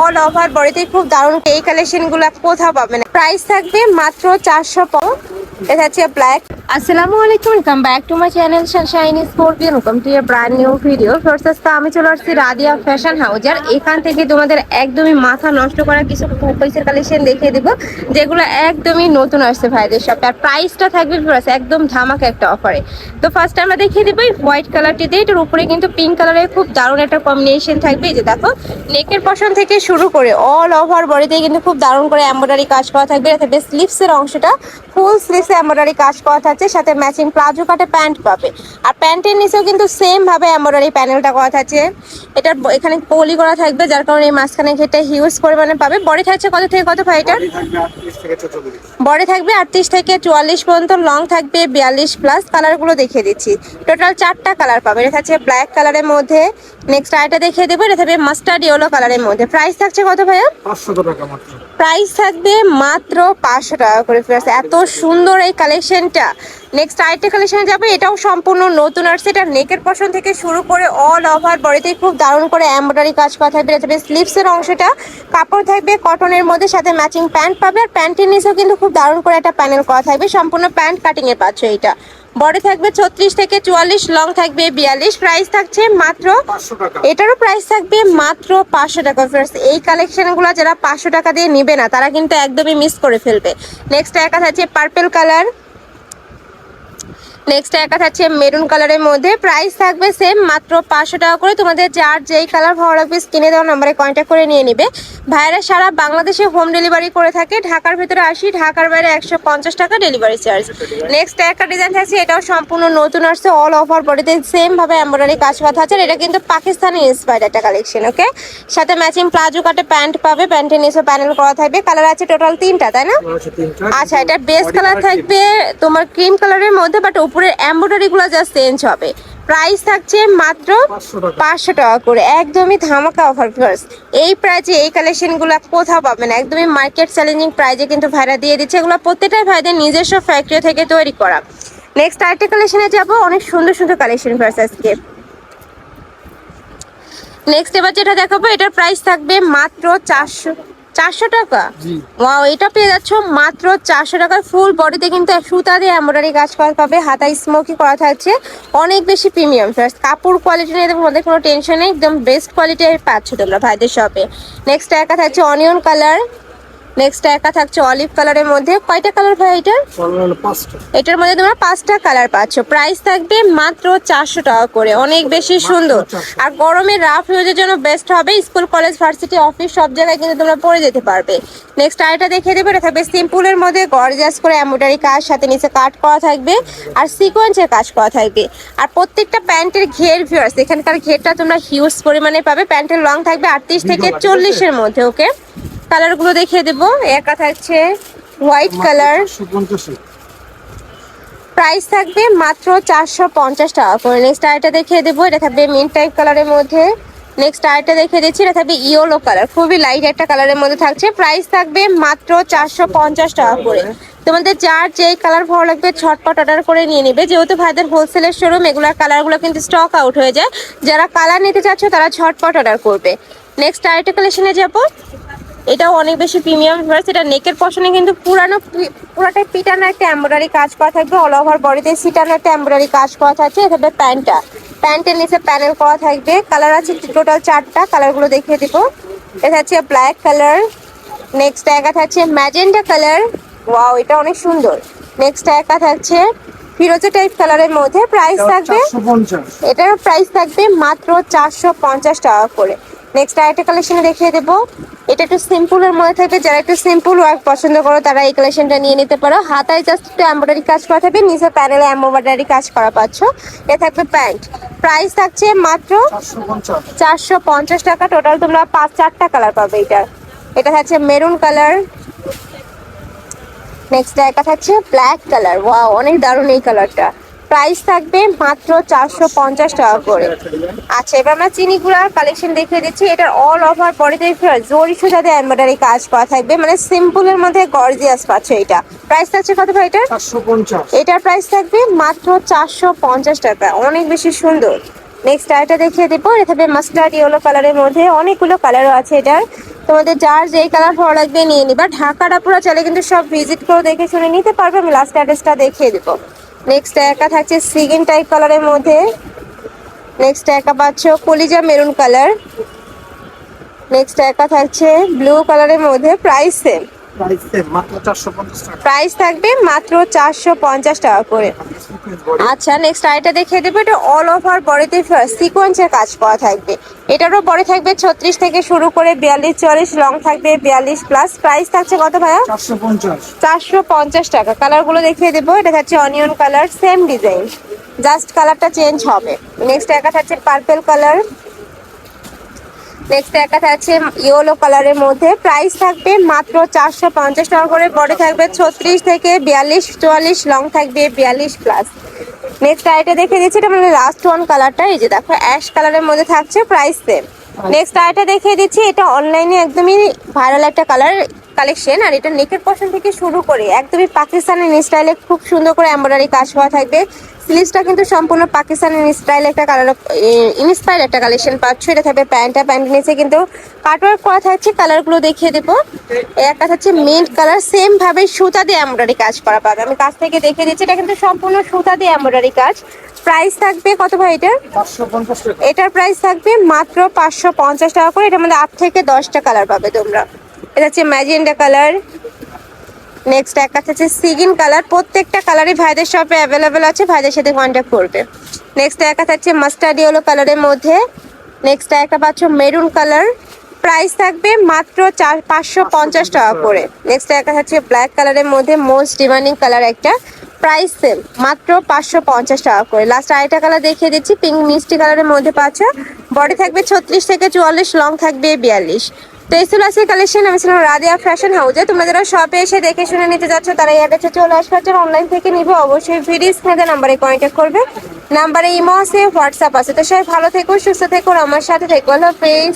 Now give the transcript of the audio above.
All over বডিতে খুব দারুণ এই কালেকশনগুলো কোথাও পাবেন। প্রাইস থাকবে মাত্র চারশো এটা হচ্ছে ব্ল্যাক আসসালামু আলাইকুম welcome back to my channel sunshine scorpion welcome to your brand new video first আমি চলে আসছি রাদিয়া ফ্যাশন হাউস আর এখান থেকে তোমাদের একদমই মাথা নষ্ট করা কিছু পিসের কালেকশন দেখিয়ে দিব, যেগুলো একদমই নতুন আসছে ভাইদের শপে আর প্রাইসটা থাকবে প্লাস একদম ধামাকা একটা অফারে তো ফার্স্ট আমরা দেখিয়ে দিব হোয়াইট কালারটি দিয়ে। এটার উপরে কিন্তু পিঙ্ক কালারের খুব দারুণ একটা কম্বিনেশন থাকবে। যে দেখো নেকের পশন থেকে শুরু করে অল ওভার বডিতে কিন্তু খুব দারুণ করে এমব্রয়ডারি কাজ করা থাকবে। বেশ স্লিপসের অংশটা ফুল স্লিভসে এমব্রয়ডারি কাজ করা থাকছে সাথে ম্যাচিং প্লাজো কাটে প্যান্ট পাবে। আর প্যান্টের নিচেও কিন্তু সেম ভাবে এমব্রয়ডারি প্যানেলটা করা থাকছে এটা এখানে পলি করা থাকবে যার কারণে এই মাঝখানে ঘেরটা হিউজ পরিমাণে পাবে। বডি থাকছে কত থেকে কত ভাই এটা? বডি থাকবে আটত্রিশ থেকে চুয়াল্লিশ পর্যন্ত লং থাকবে বিয়াল্লিশ প্লাস কালারগুলো দেখিয়ে দিচ্ছি। টোটাল চারটা কালার পাবে। এটা থাকছে ব্ল্যাক কালারের মধ্যে। নেক্সট আইটা দেখিয়ে দেবো। এটা থাকবে মাস্টার্ড ইয়েলো কালারের মধ্যে। প্রাইস থাকছে কত ভাইয়া? পাঁচশো টাকা মাত্র। প্রাইস থাকবে মাত্র পাঁচশো টাকা করে। ফিরে এত সুন্দর এই কালেকশনটা নেক্সট আরেকটা কালেকশনে যাবে, এটাও সম্পূর্ণ নতুন আর সেটা নেকের পশন থেকে শুরু করে অল ওভার বডিতে খুব দারুণ করে এমব্রয়ডারি কাজ করা থাকবে। এটা থাকবে স্লিপসের অংশটা। কাপড় থাকবে কটনের মধ্যে, সাথে ম্যাচিং প্যান্ট পাবে। আর প্যান্টের নিচেও কিন্তু খুব দারুণ করে একটা প্যানেল করা থাকবে। সম্পূর্ণ প্যান্ট কাটিং এর পাচ্ছ এটা। বডি থাকবে ছত্রিশ থেকে চুয়াল্লিশ লং থাকবে বিয়াল্লিশ। প্রাইস থাকছে মাত্র এটারও প্রাইস থাকবে মাত্র পাঁচশো টাকা। ফ্রেন্ডস এই কালেকশনগুলো যারা পাঁচশো টাকা দিয়ে নিবে না তারা কিন্তু একদমই মিস করে ফেলবে। নেক্সট একা থাকছে পার্পেল কালার নেক্সট একা থাকছে মেরুন কালারের মধ্যে। প্রাইস থাকবে সেম মাত্র পাঁচশো টাকা করে। তোমাদের যার যেই কালার ভালো লাগবে স্ক্রিনে দেওয়া নাম্বারে কন্ট্যাক্ট করে নিয়ে নিবে। ভাইরা সারা বাংলাদেশে হোম ডেলিভারি করে থাকে। ঢাকার ভেতরে আসি ঢাকার বাইরে একশো পঞ্চাশ টাকা ডেলিভারি চার্জ নেক্সট একটা ডিজাইন থাকছে এটাও সম্পূর্ণ নতুন আসছে অল ওভার বডিতে সেম ভাবে এমব্রয়ডারি কাজ করা আছে। আর এটা কিন্তু পাকিস্তানি ইন্সপায়ার্ড একটা কালেকশন ওকে সাথে ম্যাচিং প্লাজো কাটে প্যান্ট পাবে প্যান্টের নিচে প্যানেল করা থাকবে। কালার আছে টোটাল তিনটা তাই না? আচ্ছা এটা বেস কালার থাকবে তোমার ক্রিম কালারের মধ্যে বাট উপরের এমব্রয়ডারি গুলো জাস্ট চেঞ্জ হবে। প্রাইস থাকছে মাত্র পাঁচশো টাকা। করে। একদমই ধামাকা অফার ফার্স্ট এই প্রাইজে এই কালেকশনগুলো কোথাও পাবেন। একদমই মার্কেট চ্যালেঞ্জিং প্রাইজে কিন্তু ভাইরা দিয়ে দিচ্ছে। এগুলো প্রত্যেকটাই ভাইদের নিজস্ব ফ্যাক্টরি থেকে তৈরি করা। নেক্সট আরেকটা কালেকশনে যাব। অনেক সুন্দর সুন্দর কালেকশন ফার্স্ট আজকে। নেক্সট এবার যেটা দেখাবো এটার প্রাইস থাকবে মাত্র চারশো চারশো টাকা? ওয়াও এটা পেয়ে যাচ্ছ মাত্র চারশো টাকার ফুল বডিতে কিন্তু সুতা দিয়ে এমব্রয়ডারি কাজ করা পাবে হাতায় স্মোকি করা থাকছে। অনেক বেশি প্রিমিয়াম ফার্স্ট কাপড় কোয়ালিটি নিয়ে তোমাদের কোনো টেনশন নেই একদম বেস্ট কোয়ালিটি পাচ্ছ তোমরা ভাইদের শপে নেক্সট একা থাকছে অনিয়ন কালার নেক্সট একা থাকছে অলিভ কালারের মধ্যে। কয়টা কালার ভাই চলো এটার মধ্যে তোমরা পাঁচটা কালার পাচ্ছ। প্রাইস থাকবে মাত্র চারশো টাকা করে। অনেক বেশি সুন্দর। আর গরমে রাফ ইউজের জন্য বেস্ট হবে। স্কুল কলেজ ভার্সিটি অফিস সব জায়গায় কিন্তু তোমরা পরে যেতে পারবে। নেক্সট আরেকটা দেখিয়ে দেবে। এটা থাকবে সিম্পলের মধ্যে গর্জাস করে এমব্রয়ডারি কাজ সাথে নিচে কাট করা থাকবে। আর সিকোয়েন্সের কাজ করা থাকবে। আর প্রত্যেকটা প্যান্টের ঘের ভিউয়ার্স এখানকার ঘেরটা তোমরা হিউজ পরিমাণে পাবে। প্যান্টের লং থাকবে আটত্রিশ থেকে চল্লিশের মধ্যে ওকে কালারগুলো দেখিয়ে দেবো। একা থাকছে হোয়াইট কালার প্রাইস থাকবে মাত্র চারশো পঞ্চাশ টাকা করে। নেক্সট আরেকটা দেখিয়ে দেবো, এটা থাকবে মিন টাইপ কালারের মধ্যে। নেক্সট আরেকটা দেখিয়ে দিচ্ছি, এটা থাকবে ইয়েলো কালার খুবই লাইট একটা কালারের মধ্যে থাকছে। প্রাইস থাকবে মাত্র চারশো পঞ্চাশ টাকা করে। তোমাদের যার যেই কালার ভালো লাগবে ছটপট অর্ডার করে নিয়ে নেবে। যেহেতু ভাইদের হোলসেলের শোরুম এগুলোর কালারগুলো কিন্তু স্টক আউট হয়ে যায়। যারা কালার নিতে চাচ্ছ, তারা ছটপট অর্ডার করবে। নেক্সট আরেকটা কালেকশনে যাব। এটাও অনেক বেশি প্রিমিয়াম ভার্স এটা নেকের পশনে কিন্তু পুরানো পুরাটাই পিটানো একটা এমব্রয়ডারি কাজ করা থাকবে। অল ওভার বডিতে সিটানো একটা এমব্রয়ডারি কাজ করা থাকছে। হবে প্যান্টটা প্যান্টের নিচে প্যানেল করা থাকবে। কালার আছে টোটাল চারটা। কালারগুলো দেখিয়ে দিব। এটা হচ্ছে ব্ল্যাক কালার নেক্সট একা থাকছে ম্যাজেন্টা কালার ওয়াও এটা অনেক সুন্দর। নেক্সট একা থাকছে ফিরোজা টাইপ কালারের মধ্যে। প্রাইস থাকবে এটার প্রাইস থাকবে মাত্র চারশো পঞ্চাশ টাকা করে। নেক্সট আরেকটা কালেকশনে দেখিয়ে দেবো। এটা একটু সিম্পলের মধ্যে থাকবে। যারা একটু সিম্পল ওয়ার্ক পছন্দ করো, তারা এই কালেকশনটা নিয়ে নিতে পারো। হাতায় জাস্ট একটু এমব্রয়ডারি কাজ করা থাকবে। নিচে প্যানেলে এমব্রয়ডারি কাজ করা পাচ্ছ। এ থাকবে প্যান্ট প্রাইস থাকছে মাত্র চারশো পঞ্চাশ টাকা। টোটাল তোমরা পাঁচ, চারটা কালার পাবে এটা। এটা থাকছে মেরুন কালার নেক্সট একটা থাকছে ব্ল্যাক কালার ওয়াও অনেক দারুণ এই কালারটা প্রাইস থাকবে মাত্র চারশো পঞ্চাশ টাকা করে। আচ্ছা এবার আমরা চিনি গুঁড়ার কালেকশন দেখিয়ে দিচ্ছি। এটার অল ওভার বডিতে জরি সুতাতে এমব্রয়ডারি কাজ করা থাকবে। মানে সিম্পলের মধ্যে গর্জিয়াস পাচ্ছে এটা। প্রাইস থাকছে কত ভাই এটা এটার প্রাইস থাকবে মাত্র চারশো পঞ্চাশ টাকা। অনেক বেশি সুন্দর। নেক্সট আরেকটা দেখিয়ে দেবো। এটা থাকবে মাস্টার্ড ইয়েলো কালারের মধ্যে অনেকগুলো কালারও আছে এটার। তোমাদের যার যেই কালার ভালো লাগবে নিয়ে নিবা। ঢাকাটা পুরো চলে কিন্তু সব ভিজিট করে দেখে শুনে নিতে পারবে। আমি লাস্ট অ্যাড্রেসটা দেখিয়ে দেবো। নেক্সট একা থাকছে সিগিন টাইপ কালারের মধ্যে। নেক্সট একা পাচ্ছ কলিজা মেরুন কালার নেক্সট একা থাকছে ব্লু কালারের মধ্যে প্রাইস সেম প্রাইস থাকবে মাত্র চারশো পঞ্চাশ টাকা করে। আচ্ছা নেক্সট আইটা দেখিয়ে দেবো। এটা অল ওভার বডিতে সিকোয়েন্সের কাজ করা থাকবে। এটারও বডি থাকবে ছত্রিশ থেকে শুরু করে বিয়াল্লিশ চুয়াল্লিশ লং থাকবে বিয়াল্লিশ প্লাস প্রাইস থাকছে কত ভাইয়া? চারশো পঞ্চাশ। চারশো পঞ্চাশ টাকা। কালারগুলো দেখিয়ে দেবো। এটা থাকছে onion colour same design just কালারটা চেঞ্জ হবে। নেক্সট একা থাকছে পার্পেল কালার নেক্সট একা থাকছে ইয়েলো কালারের মধ্যে। প্রাইস থাকবে মাত্র চারশো পঞ্চাশ টাকা করে। বডি থাকবে ছত্রিশ থেকে বিয়াল্লিশ, চুয়াল্লিশ লং থাকবে বিয়াল্লিশ প্লাস নেক্সট আইটা দেখে দিচ্ছি, এটা মানে লাস্ট ওয়ান কালারটা এই যে দেখো অ্যাশ কালারের মধ্যে থাকছে প্রাইস সেম নেক্সট আইটা দেখিয়ে দিচ্ছি, এটা অনলাইনে একদমই ভাইরাল একটা কালার কালেকশন আর এটা নেকের পশন থেকে শুরু করে একদমই পাকিস্তানের স্টাইলে খুব সুন্দর করে এমব্রয়ডারি কাজ করা থাকবে। স্লিভসটা কিন্তু সম্পূর্ণ পাকিস্তানি স্টাইল একটা কালার ইনস্পায়ার একটা কালেকশন পাচ্ছ। এটা থাকবে প্যান্টটা প্যান্ট নিচে কিন্তু কাটওয়ার্ক করা থাকছে। কালারগুলো দেখিয়ে দেবো। একটা হচ্ছে মিন্ট কালার সেম ভাবে সুতা দিয়ে এমব্রয়ডারি কাজ করা পাবে। আমি কাছ থেকে দেখিয়ে দিচ্ছি এটা কিন্তু সম্পূর্ণ সুতা দিয়ে এমব্রয়ডারি কাজ। প্রাইস থাকবে কত ভাই টাকা। এটার প্রাইস থাকবে মাত্র পাঁচশো পঞ্চাশ টাকা করে। এটার মধ্যে আট থেকে দশটা কালার পাবে তোমরা। এটা হচ্ছে ম্যাজেন্ডা কালার। নেক্সট এক কাছে হচ্ছে সিগিন কালার। প্রত্যেকটা কালারই ভাইদের শপে অ্যাভেলেবেল আছে, ভাইদের সাথে কন্ট্যাক্ট করবে। নেক্সট একটা থাকছে মাস্টার্ড ইয়েলো কালারের মধ্যে। নেক্সট একটা পাচ্ছ মেরুন কালার। প্রাইস থাকবে মাত্র চার, পাঁচশো পঞ্চাশ টাকা করে। নেক্সট একটা হচ্ছে ব্ল্যাক কালারের মধ্যে মোস্ট ডিমান্ডিং কালার একটা। প্রাইস সেম মাত্র পাঁচশো পঞ্চাশ টাকা করে। লাস্ট আরেকটা কালার দেখিয়ে দিচ্ছি পিঙ্ক মিষ্টি কালারের মধ্যে পাচ্ছ। বডি থাকবে ছত্রিশ থেকে চুয়াল্লিশ লং থাকবে বিয়াল্লিশ। তো এই আজকে কালেকশন আমি ছিলাম রাদিয়া ফ্যাশন হাউসে তোমরা যারা শপে এসে দেখে শুনে নিতে যাচ্ছ, তারা এই অ্যাড্রেসে চলে আসবার জন্য অনলাইন থেকে নিবে, অবশ্যই ভিডিও স্ক্রিনে নাম্বারে কন্ট্যাক্ট করবে। নাম্বারে ইমো আছে হোয়াটসঅ্যাপ আছে। তো সবাই ভালো থেকো, সুস্থ থেকো আমার সাথে থেকো। হলো পেজ